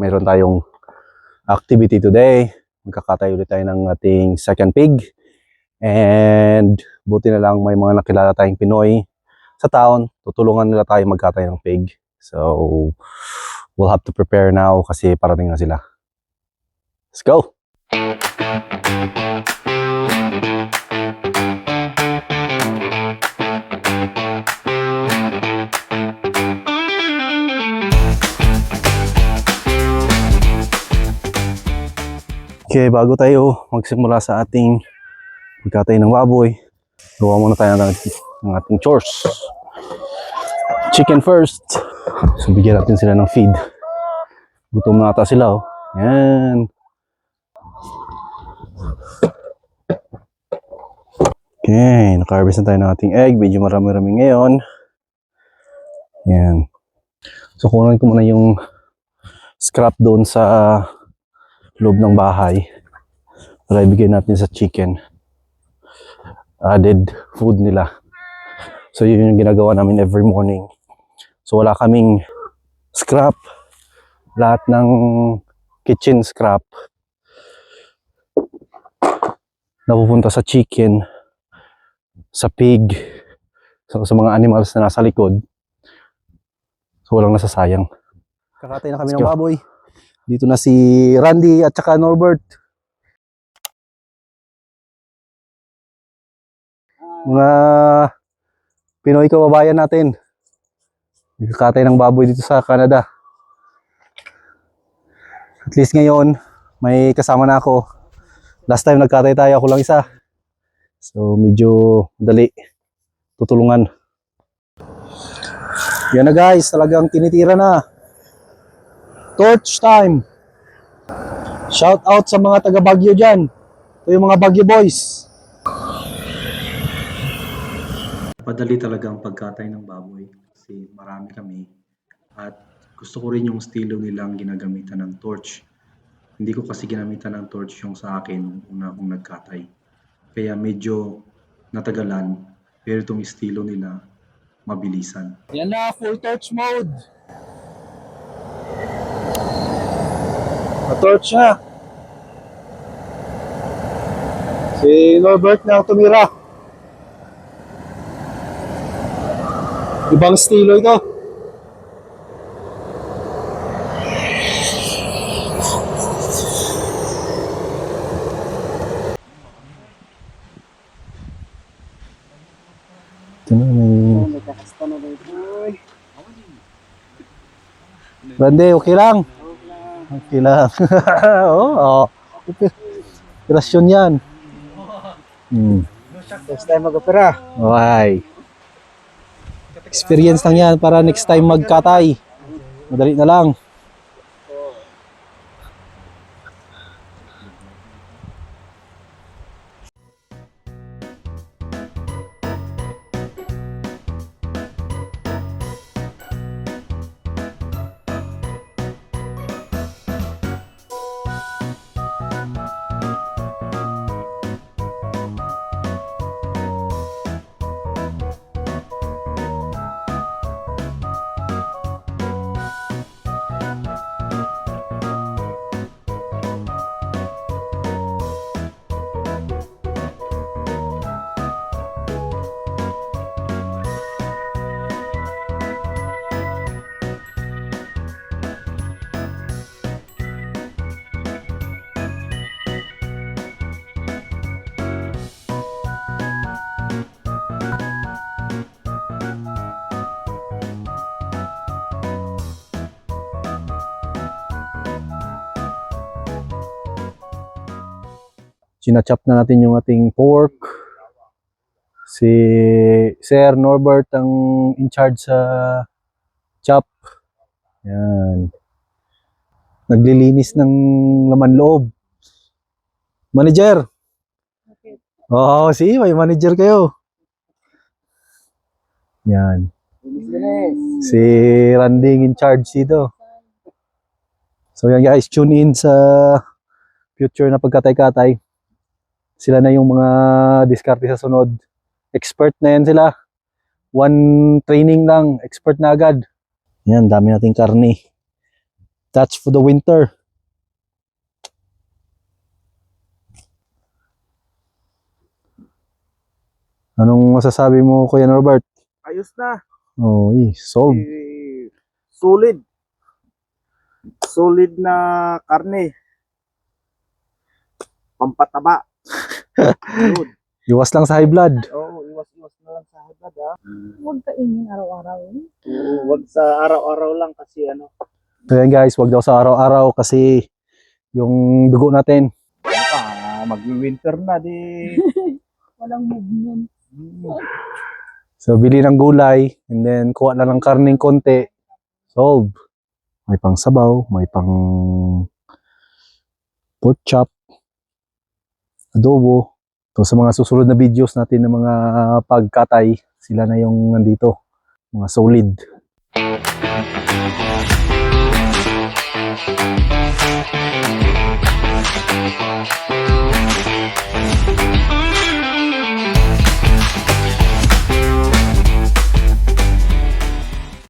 mayroon tayong activity today. Magkakatay ulit tayo ng ating second pig. And buti na lang may mga nakilala tayong Pinoy sa town. Tutulungan nila tayo magkatay ng pig. So, we'll have to prepare now kasi parating na sila. Let's go! Okay, bago tayo magsimula sa ating pagkatay ng baboy, gawa muna tayo ng, ng ating chores. Chicken first. So, bigyan natin sila ng feed. Gutom na ata sila, oh. Yan. Okay, naka-harvest na tayo ng ating egg. Medyo marami-rami ngayon. Yan. So, kunin ko muna yung scrap doon sa loob ng bahay. Para ibigay natin sa chicken. Added food nila. So yun yung ginagawa namin every morning. So wala kaming scrap. Lahat ng kitchen scrap. Napupunta sa chicken sa pig so, sa mga animals na nasa likod. So walang nasasayang. Kakatay na kami Let's ng go. baboy dito na si Randy at saka Norbert. Mga Pinoy kababayan natin. Nagkakatay ng baboy dito sa Canada. At least ngayon, may kasama na ako. Last time nagkatay tayo, ako lang isa. So medyo dali. Tutulungan. Yan na guys, talagang tinitira na. Torch time. Shout out sa mga taga Baguio dyan. Ito yung mga Baguio boys. Padali talaga ang pagkatay ng baboy kasi marami kami at gusto ko rin yung estilo nilang ginagamitan ng torch. Hindi ko kasi ginamitan ng torch yung sa akin una akong nagkatay. Kaya medyo natagalan pero itong estilo nila mabilisan. Yan na, full torch mode. Na-torch na. Si Norbert na tumira. Ibang estilo ito. Ito na, may Randy, okay lang? Okay lang. Oo, oh, Operasyon yan. Hmm. First time mag-opera. Okay. Experience lang yan para next time magkatay. Madali na lang. Sinachop na natin yung ating pork. Si Sir Norbert ang in charge sa chop. Yan. Naglilinis ng laman loob. Manager. Oo, oh, si may manager kayo. Yan. Si Randy in charge dito. So yan guys, tune in sa future na pagkatay-katay. Sila na yung mga diskarte sa sunod. Expert na yan sila. One training lang, expert na agad. Yan, dami nating karne. That's for the winter. Anong masasabi mo, Kuya Norbert? Ayos na. Oh, eh, solved. Eh, solid. Solid na karne. Pampataba. Iwas lang sa high blood. Oo, iwas-iwas na lang sa hagad ha. Huwag kainin araw-araw. eh. Oo, wag sa araw-araw lang kasi ano. So yan guys, wag daw sa araw-araw kasi yung dugo natin. Pa, mag-winter na di. Walang movement. So bili ng gulay and then kuha na ng karning konti. Solve. May pang sabaw, may pang pork chop, adobo. So sa mga susunod na videos natin ng mga ah, pagkatay, sila na yung nandito, mga solid.